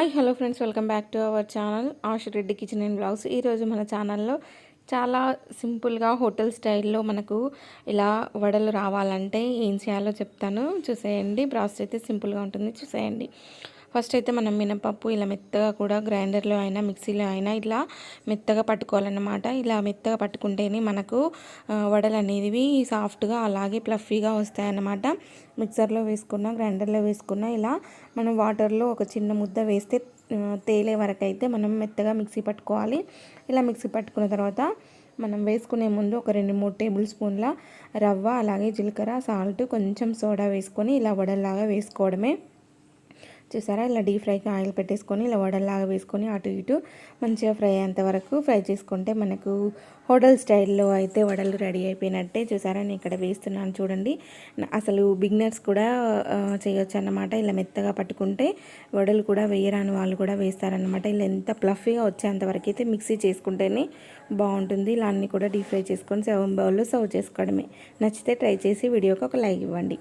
Hi hello friends welcome back to our channel Reddy kitchen and blogs. ఈరోజు మన ఛానల్లో చాలా సింపుల్గా హోటల్ స్టైల్లో మనకు ఇలా వడలు రావాలంటే ఏం చేయాలో చెప్తాను. చూసేయండి ప్రాసెస్ అయితే సింపుల్గా ఉంటుంది. చూసేయండి. ఫస్ట్ అయితే మనం మినపప్పు ఇలా మెత్తగా కూడా గ్రైండర్లో అయినా మిక్సీలో అయినా ఇలా మెత్తగా పట్టుకోవాలన్నమాట. ఇలా మెత్తగా పట్టుకుంటేనే మనకు వడలు అనేవి సాఫ్ట్గా అలాగే ప్లఫీగా వస్తాయన్నమాట. మిక్సర్లో వేసుకున్న గ్రైండర్లో వేసుకున్న ఇలా మనం వాటర్లో ఒక చిన్న ముద్ద వేస్తే తేలే వరకు అయితే మనం మెత్తగా మిక్సీ పట్టుకోవాలి. ఇలా మిక్సీ పట్టుకున్న తర్వాత మనం వేసుకునే ముందు ఒక రెండు మూడు టేబుల్ స్పూన్ల రవ్వ అలాగే జీలకర్ర సాల్ట్ కొంచెం సోడా వేసుకొని ఇలా వడల్లాగా వేసుకోవడమే. చూసారా? ఇలా డీప్ ఫ్రైకి ఆయిల్ పెట్టేసుకొని ఇలా వడల్లాగా వేసుకొని అటు ఇటు మంచిగా ఫ్రై అయ్యేంత వరకు ఫ్రై చేసుకుంటే మనకు హోటల్ స్టైల్లో అయితే వడలు రెడీ అయిపోయినట్టే. చూసారా? నేను ఇక్కడ వేస్తున్నాను చూడండి. అసలు బిగినర్స్ కూడా చేయొచ్చు అన్నమాట. ఇలా మెత్తగా పట్టుకుంటే వడలు కూడా వేయరాని వాళ్ళు కూడా వేస్తారనమాట ఇలా ఎంత ప్లఫీగా వచ్చేంతవరకు అయితే మిక్సీ చేసుకుంటేనే బాగుంటుంది. ఇలా అన్నీ కూడా డీప్ ఫ్రై చేసుకొని సెవెన్ బౌల్లో సర్వ్ చేసుకోవడమే. నచ్చితే ట్రై చేసి వీడియోకి ఒక లైక్ ఇవ్వండి.